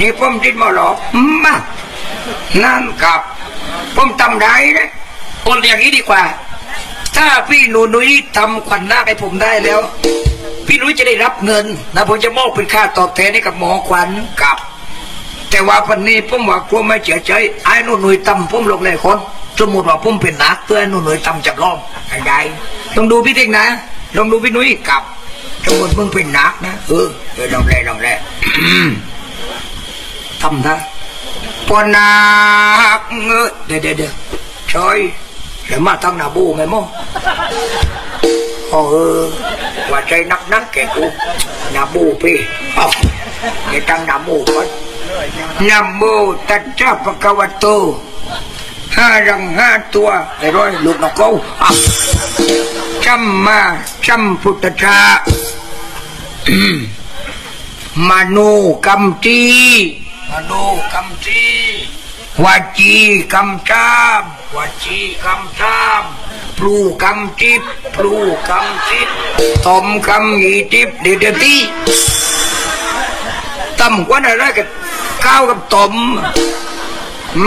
นี่ผมติดมาหลอกมานั่นกับ ผมทำได้นะคนอย่างนี้ดีกว่า ถ้าพี่หนูนุ้ยทำขวัญนาคให้ผมได้แล้ว พี่นุ้ยจะได้รับเงินนะผมจะมอบเป็นค่าตอบแทนให้กับหมอขวัญกับ แต่ว่าวันนี้ผมว่ากลัวไม่เฉยใจไอ้หนูนุ้ยทำผมลงเลยคนสมมติว่าผมเป็นนักเพื่อให้หนูนุ้ยทำจับรอบได้ต้องดูพี่เท่งนะลองดูพี่นุ้ยกับสมมติมึงเป็นนักนะเออเออลองแรลองแร ทำนะปนักเออเดี๋ยวเดี๋ยวเดชอยเดี๋ยวมาตั้งหนาบูไหมโมเออว่าใจนักนักแกกูหนาบูพี่เอ้าเดี๋ยวตั้งหนาบูก่อนนะโมตัสสะปะคะวะโตห้ารังห้าตัวไอ้ร้อยลูกนกเขาอะจัมมาจัมพุทธชามโนกัมจี มโนกัมจีวาจีกัมจามวาจีกัมจามปลูกัมจิบปลูกัมจิบตอมกัมยีจิบเดียดตีตำกว่าอะไรกันข้าวกับตอม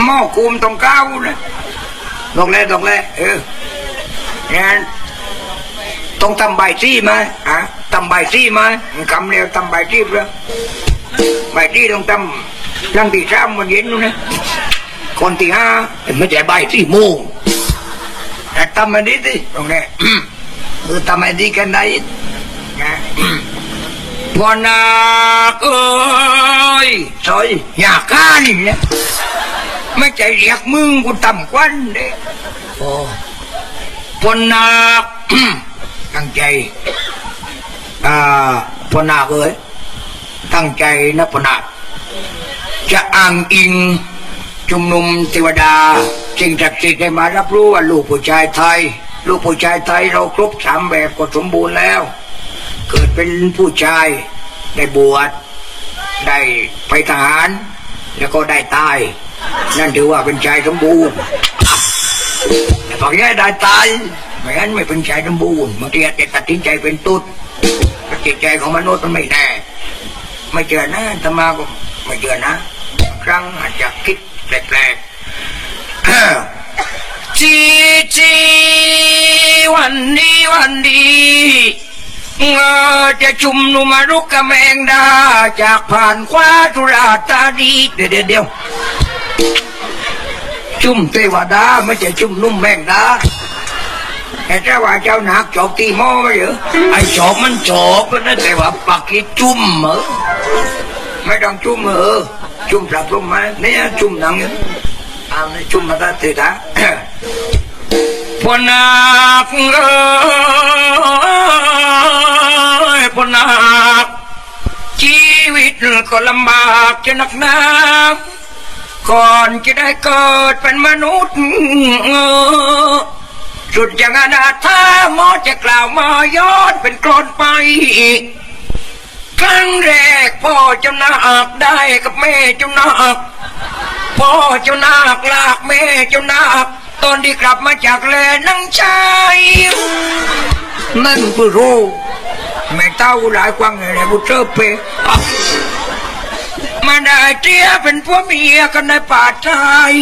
หม้อคุมตรงข้าวนะดอกแรดอกแรเออเนี่ต้องทำใบซี่ไหมอะทำใบซี่ไหมคำเดียวทำใบซี่เพื่อใบซี่ต้องทำ นั่งตีสามวันเย็นนู่นนะคนที่ห้าไม่ใช่ใบซี่โมงแต่ทำมันดีสิตรงนี้เออทำมันดีกันได้นะพอนาคเอ้ยซอยอยากก้านี่นะไม่ใจเรียกมึงกูทำควันเด้โอ้พอนาคตั้งใจอ่าพอนาคเอ้ยตั้งใจนะพอนาค จะอ้างอิงชุมนุมเทวดาสิ่งศักดิ์สิทธิ์ได้มารับรู้ว่าลูกผู้ชายไทย ลูกผู้ชายไทยเราครบสามแบบก็สมบูรณ์แล้ว เกิดเป็นผู้ชายได้บวชได้ไปทหาร แล้วก็ได้ตาย นั่นถือว่าเป็นชายสมบูรณ์แต่ตอนนี้ได้ตายไม่งั้นไม่เป็นชายสมบูรณ์บางทีอาจจะตัดสินใจเป็นตุ๊ดจิตใจของมนุษย์มันไม่แน่ไม่เจอนะธรรมาก็ไม่เจอนะ ครั้งอาจจะคิดแปลกๆจีจีวันนี้วันดีเออจะชุมนุมมารุกกะแมงดา จากผ่านคว้าธุราตาดีเดี๋ยวเดี๋ยวเดี๋ยวชุมเทวดาไม่ใช่ชุมนุมแมงดาแต่ถ้าว่าเจ้าหนักจอบตีหม้อไม่เหรอไอ้จอบมันจอบนะแต่ว่าปากกีจุ่มเหรอ ไม่ต้องจุ่มเหรอจุ่มปลาจุ่มไหมเนี่ยจุ่มหนังเนี่ยเอาเนี่จุ่มมาได้ติดนะพนักเอ้ยพนักชีวิตก็ลำบากจะหนักหนาก่อนจะได้เกิดเป็นมนุษย์เออสุดอย่างอนาถาหมอจะกล่าวมาย้อนเป็นกรอนไป ครั้งแรก พ่อเจ้านาคได้กับแม่เจ้านาคพ่อเจ้านาคลากแม่เจ้านาคตอนที่กลับมาจากแลนังชายนั่นคือรู้แม่เต้าหลายกวางอะไรกูเจอเปมาได้เจียเป็นผัวเมียกันในป่าชาย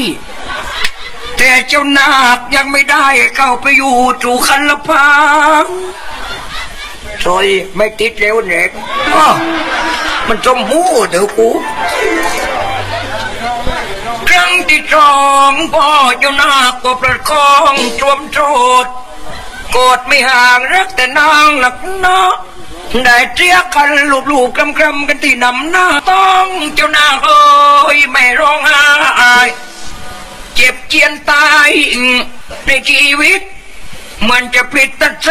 แต่เจ้านาคยังไม่ได้เข้าไปอยู่จูคันละพัง ซอยไม่ติดเร็วเน็กอ้อมันจมหูเดี๋ยวกูครั้งที่สองพ่อเจ้านาคก็ประคองจวมโจดโกรธไม่ห่างรักแต่นางหลักเนาะได้เจียกันลูบลูกกำกำกันที่นำหน้าต้องเจ้านาเอ้ยไม่ร้องไห้เจ็บเจียนตายในชีวิต มันจะผิดตัดใจ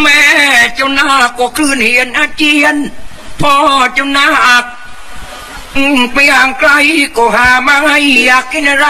แม่เจ้านาคก็คลื่นเหียนอาเจียน พ่อเจ้านาคไปห่างไกลก็หาไม่อยากกินอะไร